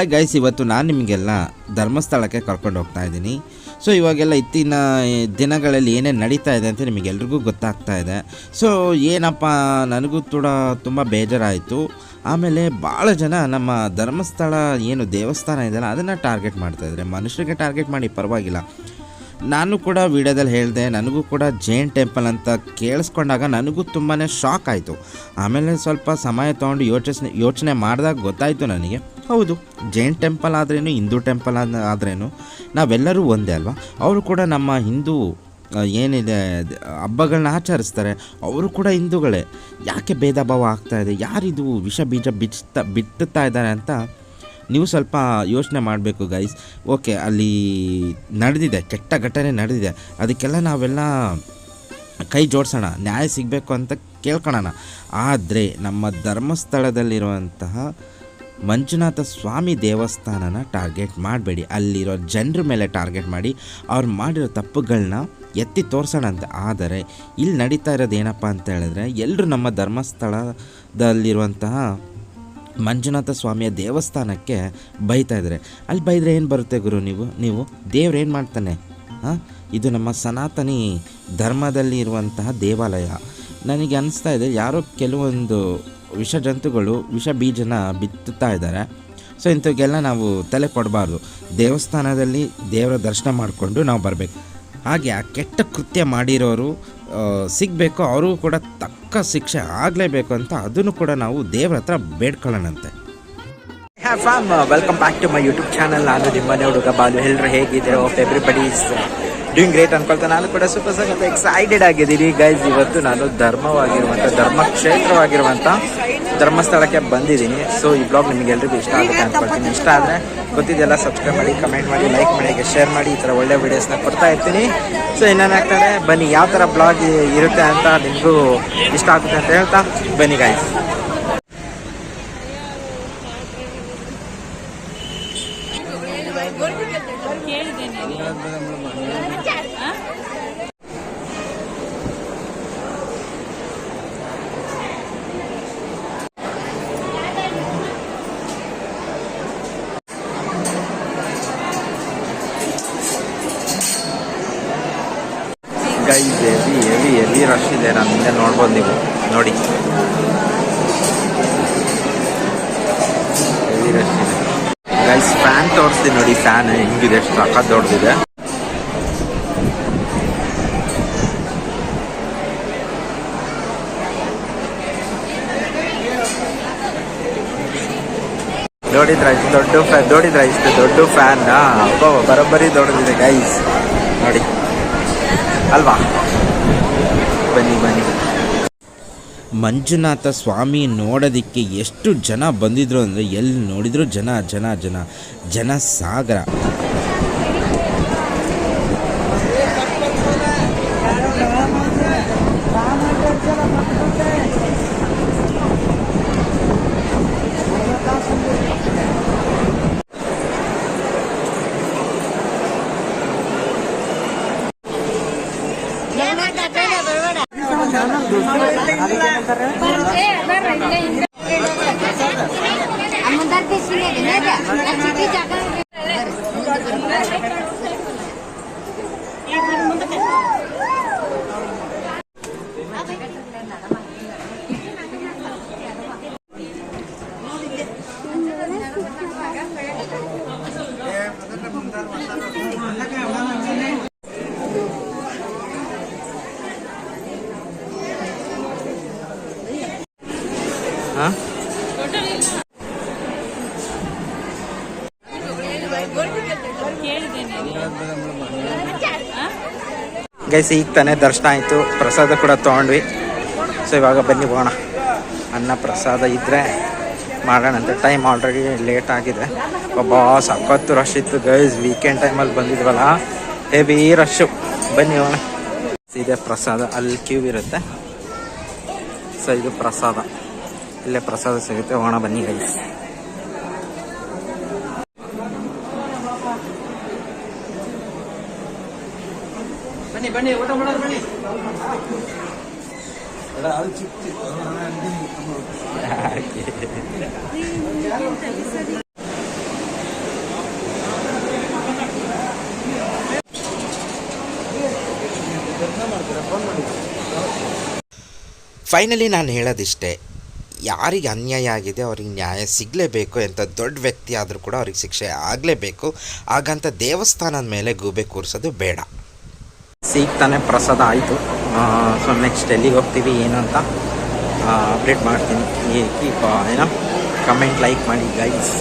Hi guys ಇವತ್ತು ನಾನು ನಿಮಗೆಲ್ಲ ಧರ್ಮಸ್ಥಳಕ್ಕೆ ಕರ್ಕೊಂಡು ಹೋಗ್ತಾ ಇದ್ದೀನಿ. ಸೊ ಇವಾಗೆಲ್ಲ ಇತ್ತಿನ ದಿನಗಳಲ್ಲಿ ಏನೇನು ನಡೀತಾ ಇದೆ ಅಂತ ನಿಮಗೆಲ್ರಿಗೂ ಗೊತ್ತಾಗ್ತಾ ಇದೆ. ಸೊ ಏನಪ್ಪ, ನನಗೂ ಕೂಡ ತುಂಬ ಬೇಜಾರಾಯಿತು. ಆಮೇಲೆ ಭಾಳ ಜನ ನಮ್ಮ ಧರ್ಮಸ್ಥಳ ಏನು ದೇವಸ್ಥಾನ ಇದೆಯಲ್ಲ, ಅದನ್ನು ಟಾರ್ಗೆಟ್ ಮಾಡ್ತಾಯಿದ್ದಾರೆ ಮನುಷ್ಯರಿಗೆ ಟಾರ್ಗೆಟ್ ಮಾಡಿ, ಪರವಾಗಿಲ್ಲ. ನಾನು ಕೂಡ ವಿಡಿಯೋದಲ್ಲಿ ಹೇಳಿದೆ, ನನಗೂ ಕೂಡ ಜೈನ್ ಟೆಂಪಲ್ ಅಂತ ಕೇಳಿಸ್ಕೊಂಡಾಗ ನನಗೂ ತುಂಬಾ ಶಾಕ್ ಆಯಿತು. ಆಮೇಲೆ ಸ್ವಲ್ಪ ಸಮಯ ತೊಗೊಂಡು ಯೋಚಿಸ್, ಯೋಚನೆ ಮಾಡಿದಾಗ ಗೊತ್ತಾಯಿತು ನನಗೆ. ಹೌದು. ಜೈನ್ ಟೆಂಪಲ್ ಆದ್ರೇನು, ಹಿಂದೂ ಟೆಂಪಲ್ ಆದ್ರೇನು, ನಾವೆಲ್ಲರೂ ಒಂದೇ ಅಲ್ವಾ? ಅವರು ಕೂಡ ನಮ್ಮ ಹಿಂದೂ ಏನಿದೆ ಹಬ್ಬಗಳನ್ನ ಆಚರಿಸ್ತಾರೆ. ಅವರು ಕೂಡ ಹಿಂದೂಗಳೇ. ಯಾಕೆ ಭೇದ ಭಾವ ಆಗ್ತಾ ಇದೆ? ಯಾರಿದು ವಿಷ ಬೀಜ ಬಿಚ್ಚುತ್ತಾ ಬಿತ್ತುತ್ತಾ ಇದ್ದಾರೆ ಅಂತ ನೀವು ಸ್ವಲ್ಪ ಯೋಚನೆ ಮಾಡಬೇಕು ಗೈಸ್ ಓಕೆ ಅಲ್ಲಿ ನಡೆದಿದೆ, ಕೆಟ್ಟ ಘಟನೆ ನಡೆದಿದೆ. ಅದಕ್ಕೆಲ್ಲ ನಾವೆಲ್ಲ ಕೈ ಜೋಡಿಸೋಣ, ನ್ಯಾಯ ಸಿಗಬೇಕು ಅಂತ ಕೇಳ್ಕೊಳ್ಳೋಣ ಆದರೆ ನಮ್ಮ ಧರ್ಮಸ್ಥಳದಲ್ಲಿರುವಂತಹ ಮಂಜುನಾಥ ಸ್ವಾಮಿ ದೇವಸ್ಥಾನನ ಟಾರ್ಗೆಟ್ ಮಾಡಬೇಡಿ. ಅಲ್ಲಿರೋ ಜನರ ಮೇಲೆ ಟಾರ್ಗೆಟ್ ಮಾಡಿ, ಅವ್ರು ಮಾಡಿರೋ ತಪ್ಪುಗಳನ್ನ ಎತ್ತಿ ತೋರಿಸೋಣ ಅಂತ. ಆದರೆ ಇಲ್ಲಿ ನಡೀತಾ ಇರೋದು ಏನಪ್ಪ ಅಂತ ಹೇಳಿದ್ರೆ ಎಲ್ಲರೂ ನಮ್ಮ ಧರ್ಮಸ್ಥಳದಲ್ಲಿರುವಂತಹ ಮಂಜುನಾಥ ಸ್ವಾಮಿಯ ದೇವಸ್ಥಾನಕ್ಕೆ ಬೈತಾ ಇದ್ದಾರೆ ಅಲ್ಲಿ ಬೈದರೆ ಏನು ಬರುತ್ತೆ ಗುರು ನೀವು? ನೀವು ದೇವ್ರು ಏನು ಮಾಡ್ತಾನೆ? ಹಾಂ? ಇದು ನಮ್ಮ ಸನಾತನಿ ಧರ್ಮದಲ್ಲಿ ಇರುವಂತಹ ದೇವಾಲಯ. ನನಗೆ ಅನಿಸ್ತಾ ಇದೆ, ಯಾರೋ ಕೆಲವೊಂದು ವಿಷ ಜಂತುಗಳು ವಿಷ ಬೀಜನ ಬಿತ್ತುತ್ತಾ ಇದ್ದಾರೆ. ಸೊ ಇಂಥವ್ರಿಗೆಲ್ಲ ನಾವು ತಲೆ ಕೊಡಬಾರ್ದು. ದೇವಸ್ಥಾನದಲ್ಲಿ ದೇವರ ದರ್ಶನ ಮಾಡಿಕೊಂಡು ನಾವು ಬರಬೇಕು. ಹಾಗೆ ಆ ಕೆಟ್ಟ ಕೃತ್ಯ ಮಾಡಿರೋರು ಸಿಗಬೇಕು, ಅವರಿಗೂ ಕೂಡ ತಕ್ಕ ಶಿಕ್ಷೆ ಆಗಲೇಬೇಕು ಅಂತ ಅದನ್ನು ಕೂಡ ನಾವು ದೇವ್ರ ಹತ್ರ ಬೇಡ್ಕೊಳ್ಳೋಣಂತೆ. Fam welcome back to my YouTube channel ನಾನು ನಿಮ್ಮನೆ ಹುಡುಗ ಬಾಲು. ಎಲ್ಲರೂ ಹೇಗಿದ್ದೀರೋ ಎವ್ರಿಬಡಿ ಡೂಯಿಂಗ್ ಗ್ರೇಟ್ ಅನ್ಕೊಳ್ತಾ ನಾನು ಕೂಡ ಸೂಪರ್ ಸಖತ್ ಎಕ್ಸೈಟೆಡ್ ಆಗಿದ್ದೀನಿ. ಗೈಸ್ ಇವತ್ತು ನಾನು ಧರ್ಮವಾಗಿರುವಂಥ ಧರ್ಮಕ್ಷೇತ್ರವಾಗಿರುವಂಥ ಧರ್ಮಸ್ಥಳಕ್ಕೆ ಬಂದಿದ್ದೀನಿ. ಸೊ ಈ ಬ್ಲಾಗ್ ನಿಮಗೆ ಎಲ್ರಿಗೂ ಇಷ್ಟ ಆಗುತ್ತೆ ಅನ್ಕೊಳ್ತೀನಿ. ಇಷ್ಟ ಆದರೆ ಗೊತ್ತಿದೆಲ್ಲ ಸಬ್ಸ್ಕ್ರೈಬ್ ಮಾಡಿ ಕಮೆಂಟ್ ಮಾಡಿ ಲೈಕ್ ಮಾಡಿ ಶೇರ್ ಮಾಡಿ, ಈ ಥರ ಒಳ್ಳೆ ವೀಡಿಯೋಸ್ನ ಕೊಡ್ತಾ ಇರ್ತೀನಿ. ಸೊ ಇನ್ನೇನಾಗ್ತದೆ ಬನ್ನಿ ಯಾವ ಥರ ಬ್ಲಾಗ್ ಇರುತ್ತೆ ಅಂತ ನಿಮಗೂ ಇಷ್ಟ ಆಗುತ್ತೆ ಅಂತ ಹೇಳ್ತಾ ಬನ್ನಿ ಗಾಯ್ಸ್ ಗೈಸ್ ಎಲ್ಲಿ ಎಲ್ಲಿ ಎಲ್ಲಿ ರಶ್ ಇದೆ ನಾನು ಹಿಂದೆ ನೋಡ್ಬೋದು ನೀವು ನೋಡಿ. ಎಲ್ಲಿ ರಶ್ ಫ್ಯಾನ್ ತೋರಿಸ್ತೀನಿ ನೋಡಿ, ಫ್ಯಾನ್ ಹೆಂಗಿದೆ, ಎಷ್ಟು ದೊಡ್ಡದಿದೆ ಇಷ್ಟು ದೊಡ್ಡ ಫ್ಯಾನ್ ನೋಡಿದ್ರ ಇಷ್ಟು ದೊಡ್ಡ ಫ್ಯಾನ್. ಬರೋಬ್ಬರಿ ದೊಡ್ಡದಿದೆ ಗೈಸ್ ನೋಡಿ. ಅಲ್ವಾ? ಬನ್ನಿ ಬನ್ನಿ. ಮಂಜುನಾಥ ಸ್ವಾಮಿ ನೋಡೋದಕ್ಕೆ ಎಷ್ಟು ಜನ ಬಂದಿದ್ರು ಅಂದರೆ ಎಲ್ಲಿ ನೋಡಿದ್ರು ಜನ ಜನ ಜನ ಜನ ಸಾಗರ. ಮುಂದಾರ್ ಗೈಸ್ ಈಗ ತಾನೇ ದರ್ಶನ ಆಯಿತು. ಪ್ರಸಾದ ಕೂಡ ತೊಗೊಂಡ್ವಿ. ಸೊ ಇವಾಗ ಬನ್ನಿ ಹೋಗೋಣ. ಅನ್ನ ಪ್ರಸಾದ ಇದ್ದರೆ ಮಾಡೋಣ ಅಂತ ಟೈಮ್ ಆಲ್ರೆಡಿ ಲೇಟ್ ಆಗಿದೆ. ಒಬ್ಬ ಸಖತ್ತು ರಶ್ ಇತ್ತು. ಗೈಸ್ ವೀಕೆಂಡ್ ಟೈಮಲ್ಲಿ ಬಂದಿದ್ವಲ್ಲ? ಹೆವಿ ರಶ್ಶು ಬನ್ನಿ ಹೋಗೋಣ. ಇದೆ ಪ್ರಸಾದ. ಅಲ್ಲಿ ಕ್ಯೂ ಇರುತ್ತೆ. ಸೊ ಇದು ಪ್ರಸಾದ. ಇಲ್ಲೇ ಪ್ರಸಾದ ಸಿಗುತ್ತೆ ಹೋಗೋಣ ಬನ್ನಿ ಗೈಸ್ ಬನ್ನಿ ಫೈನಲಿ ನಾನು ಹೇಳೋದಿಷ್ಟೇ ಯಾರಿಗೆ ಅನ್ಯಾಯ ಆಗಿದೆ, ಅವ್ರಿಗೆ ನ್ಯಾಯ ಸಿಗಲೇಬೇಕು, ಎಂಥ ದೊಡ್ಡ ವ್ಯಕ್ತಿ ಆದರೂ ಕೂಡ ಅವ್ರಿಗೆ ಶಿಕ್ಷೆ ಆಗಲೇಬೇಕು. ಹಾಗಂತ ದೇವಸ್ಥಾನದ ಮೇಲೆ ಗೂಬೆ ಕೂರಿಸೋದು ಬೇಡ. ಸಿಗ್ತಾನೆ ಪ್ರಸಾದ ಆಯಿತು. ಸೊ ನೆಕ್ಸ್ಟ್ ಎಲ್ಲಿಗೆ ಹೋಗ್ತೀವಿ, ಏನು ಅಂತ ಅಪ್ಡೇಟ್ ಮಾಡ್ತೀನಿ. ಏನೋ ಕಮೆಂಟ್ ಲೈಕ್ ಮಾಡಿ ಗೈಸ್